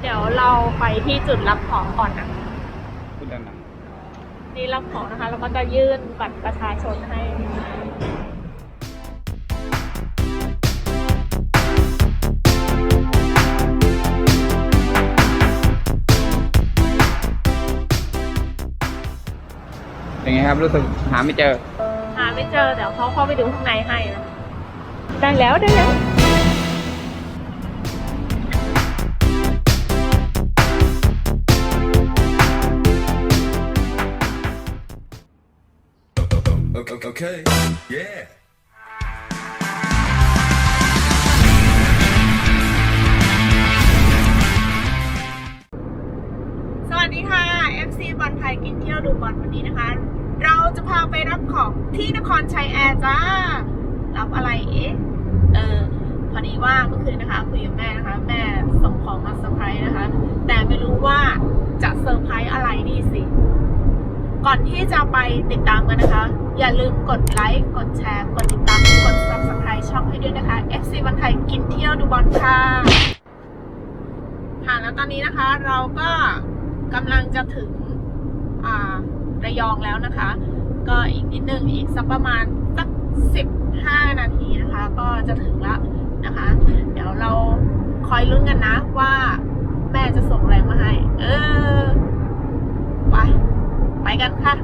เดี๋ยวเราไปที่จุดรับของก่อนนะพูดดังนี่รับของนะคะ แล้วก็จะยื่นบัตรประชาชนให้ๆเป็นไงครับรู้สึกหาไม่เจอ หาไม่เจอเดี๋ยวเขาเข้าไปดูข้างในให้นะได้แล้วได้แล้ว Okay, Yeah. สวัสดีค่ะ FC บอลไทยกินเที่ยวดูบอลวันนี้นะคะ เราจะพาไปรับของที่นครชัยแอร์จ้า รับอะไรเอ๊ะ เออ พอดีว่าเมื่อคืนนะคะคุยกับแม่นะคะ แม่ส่งของมาเซอร์ไพรส์นะคะ แต่ไม่รู้ว่าจะเซอร์ไพรส์อะไรนี่สิ ก่อนที่จะไปติดตามกันนะคะ อย่าลืมกดไลค์ กดแชร์ กดติดตาม กด subscribe ช่องให้ด้วยนะคะ FC บอลไทยกินเที่ยวดูบอลค่ะ ค่ะ แล้วตอนนี้นะคะเราก็กำลังจะถึงอ่าระยองแล้วนะคะ ก็อีกนิดนึงอีกสักประมาณสักสิบห้านาทีนะคะ ก็จะถึงแล้วนะคะ เดี๋ยวเราคอยลุ้นกันนะว่าแม่จะส่งอะไรมาให้ เออ ไป ไปกันค่ะ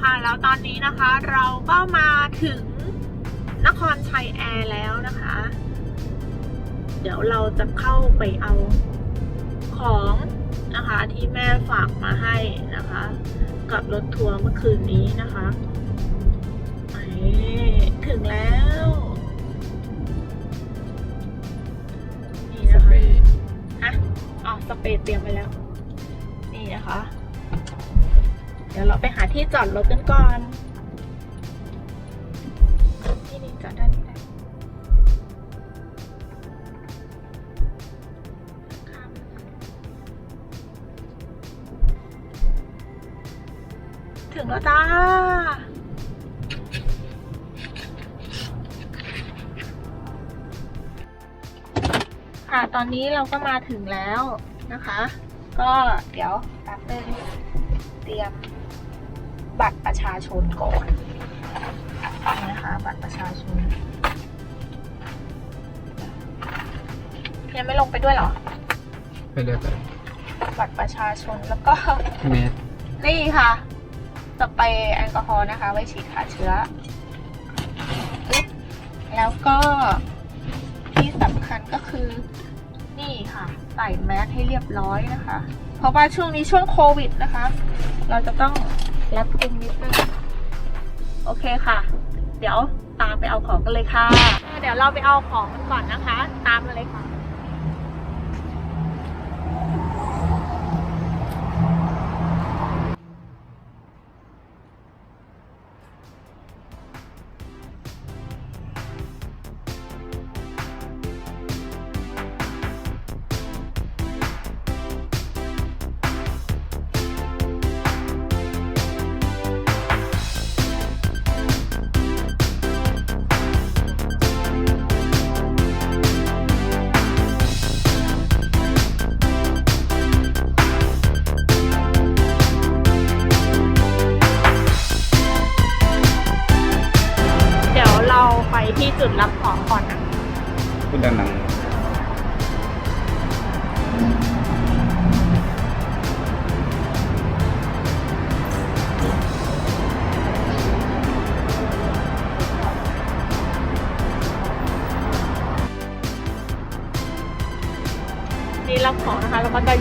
ค่ะแล้วตอนนี้นะคะเราก็มาถึง นครชัยแอร์แล้วนะคะ เดี๋ยวเราจะเข้าไปเอาของนะคะที่แม่ฝากมาให้นะคะ กับรถทัวร์เมื่อคืนนี้นะคะไปถึงแล้วนี่สนะคะเปรย์ฮะอ๋อสเปรย์เตรียมไปแล้ว นี่นะคะ เดี๋ยวเราไปหาที่จอดรถกันก่อนนี่ ถึงแล้วจ้า ค่ะตอนนี้เราก็มาถึงแล้วนะคะ ก็เดี๋ยวแป๊บนึงเตรียมบัตรประชาชนก่อนนี่นะคะ บัตรประชาชนยังไม่ลงไปด้วยเหรอ ไปเรื่อยไปบัตรประชาชนแล้วก็เมตรนี่ค่ะ สเปรย์แอลกอฮอล์นะคะ ไว้ฉีดฆ่าเชื้อ แล้วก็ที่สำคัญก็คือนี่ค่ะ ใส่แมสให้เรียบร้อยนะคะ เพราะว่าช่วงนี้ช่วงโควิดนะคะ เราจะต้องรับกุมนิดนึงโอเคค่ะ เดี๋ยวตามไปเอาของกันเลยค่ะ เดี๋ยวเราไปเอาของกันก่อนนะคะ ตามมาเลยค่ะ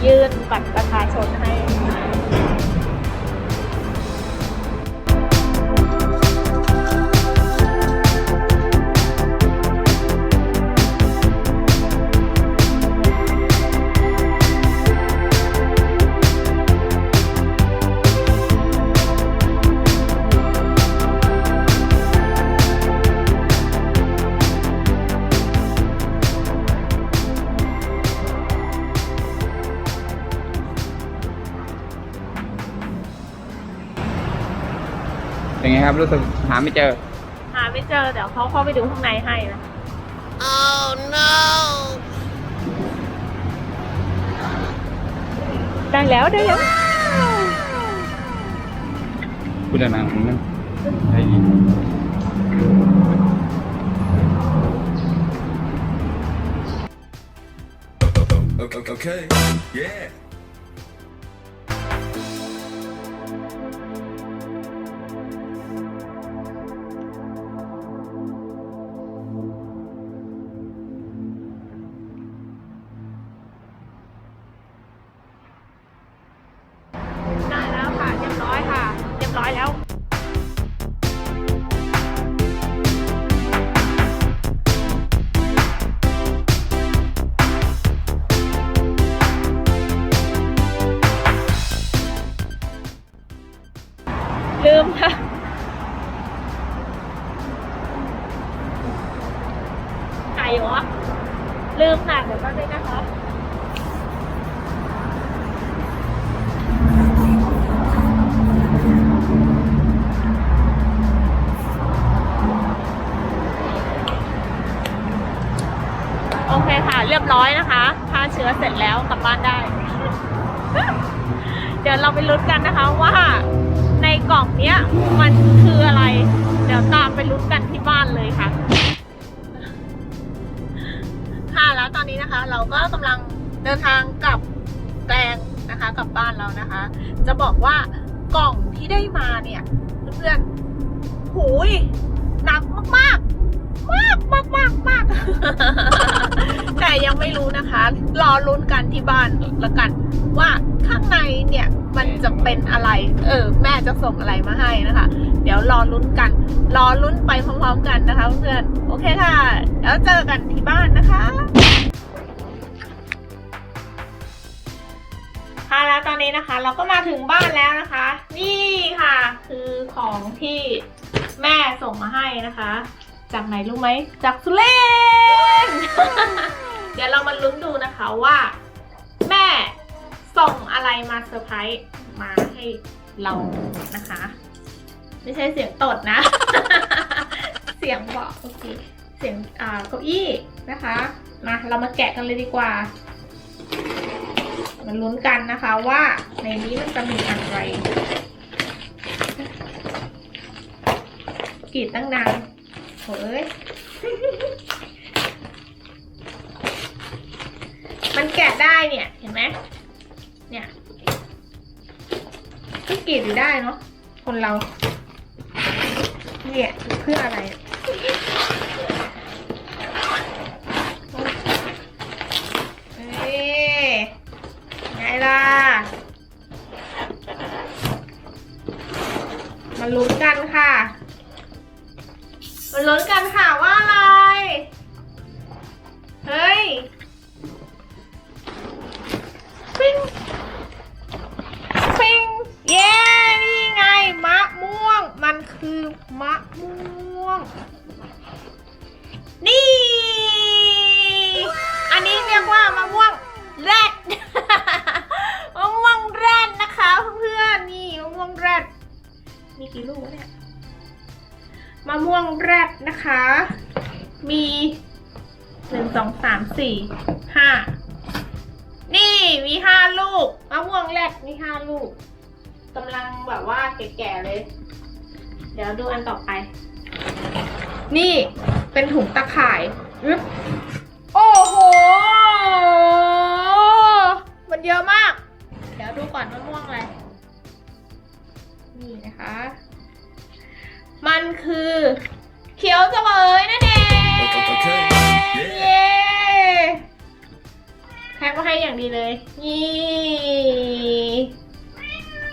ยื่นบัตรประชาชนให้ ครับ รู้สึกหาไม่เจอ หาไม่เจอ เดี๋ยวเขาเข้าไปดูข้างในให้นะได้แล้วได้แล้วพูดดังๆนั่นไอ้นี่ Okay, okay. Yeah. ได้ ร้อยนะคะฆ่าเชื้อเสร็จแล้วกลับบ้านได้ เดี๋ยวเราไปลุ้นกันนะคะว่าในกล่องเนี้ยมันคืออะไร เดี๋ยวตามไปลุ้นกันที่บ้านเลยค่ะ ค่ะแล้วตอนนี้นะคะ เราก็กำลังเดินทางกลับแกลงนะคะกลับบ้านเรานะคะ จะบอกว่ากล่องที่ได้มาเนี่ยเพื่อนๆหูยหนักมากๆ มากมากมากมาก แต่ยังไม่รู้นะคะ รอลุ้นกันที่บ้านละกัน ว่าข้างในเนี่ยมันจะเป็นอะไร เออ แม่จะส่งอะไรมาให้นะคะ เดี๋ยวรอลุ้นกัน รอลุ้นไปพร้อมๆกันนะคะเพื่อนโอเคค่ะ แล้วเจอกันที่บ้านนะคะค่ะแล้วตอนนี้นะคะ เราก็มาถึงบ้านแล้วนะคะ นี่ค่ะ คือของที่แม่ส่งมาให้นะคะ จากไหนรู้ไหมจากสุเลน เดี๋ยวเรามาลุ้นดูนะคะว่า แม่ส่งอะไรมาเซอร์ไพรส์มาให้เรานะคะ ไม่ใช่เสียงตดนะ เสียงเบอกโอเคเสียงอ่าเก้าอี้นะคะมาเรามาแกะกันเลยดีกว่ามาลุ้นกันนะคะว่าในนี้มันจะมีอะไรกรีดตั้งนานโอ้ย มัน แกะได้เนี่ย เห็นไหมเนี่ยก็กรีดอยู่ได้เนาะคนเรา เนี่ยเพื่ออะไรเอ้ยไงล่ะ มาลุ้นกันค่ะ มาลุ้นกันค่ะว่าอะไร มะม่วง นี่ อันนี้เรียกว่ามะม่วงแรด มะม่วงแรดนะคะเพื่อนๆนี่มะม่วงแรด มีกี่ลูกเนี่ย มะม่วงแรดนะคะ มีหนึ่งสองสามสี่ห้านี่มีห้าลูกมะม่วงแรดมีห้าลูกกำลังแบบว่าแก่ๆเลย เดี๋ยวดูอันต่อไป นี่เป็นถุงตะข่ายอึ๊บโอ้โห มันเยอะมาก เดี๋ยวดูก่อนมะม่วงอะไร นี่นะคะ มันคือเขียวเสวยนั่นเองเคโอเคเย้เย้แพ็คมาให้อย่างดีเลย นี่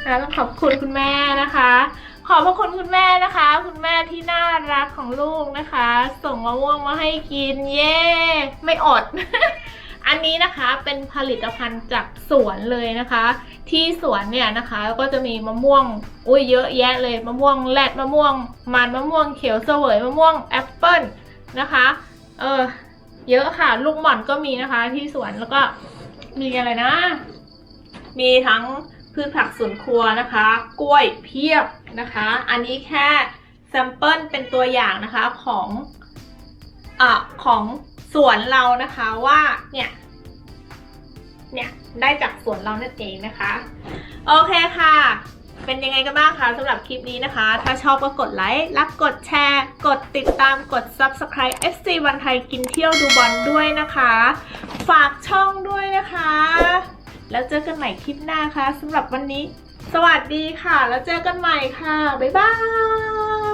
ค่ะต้องขอบคุณคุณแม่นะคะ ขอบพระคุณคุณแม่นะคะ คุณแม่ที่น่ารักของลูกนะคะ ส่งมะม่วงมาให้กินเย้ไม่อด อันนี้นะคะเป็นผลิตภัณฑ์จากสวนเลยนะคะ ที่สวนเนี่ยนะคะก็จะมีมะม่วงอุ้ยเยอะแยะเลยมะม่วงแรดมะม่วง มันมะม่วงเขียวเสวยมะม่วงแอปเปิ้ลนะคะเออเยอะค่ะ ลูกหม่อนก็มีนะคะ ที่สวนแล้วก็มีอะไรนะ มีทั้ง พืชผักสวนครัวนะคะ กล้วยเพียบนะคะ อันนี้แค่แซมเปิลเป็นตัวอย่างนะคะของอะของสวนเรานะคะว่าเนี่ยเนี่ยได้จากสวนเรานั่นเองนะคะ โอเคค่ะ เป็นยังไงกันบ้างคะสำหรับคลิปนี้นะคะ ถ้าชอบก็กดไลค์รักกดแชร์ กดติดตามกด Subscribe FC วันไทยกินเที่ยวดูบอลด้วยนะคะ ฝากช่องด้วยนะคะ แล้วเจอกันใหม่คลิปหน้าค่ะสำหรับวันนี้ สวัสดีค่ะ แล้วเจอกันใหม่ค่ะ บ๊ายบาย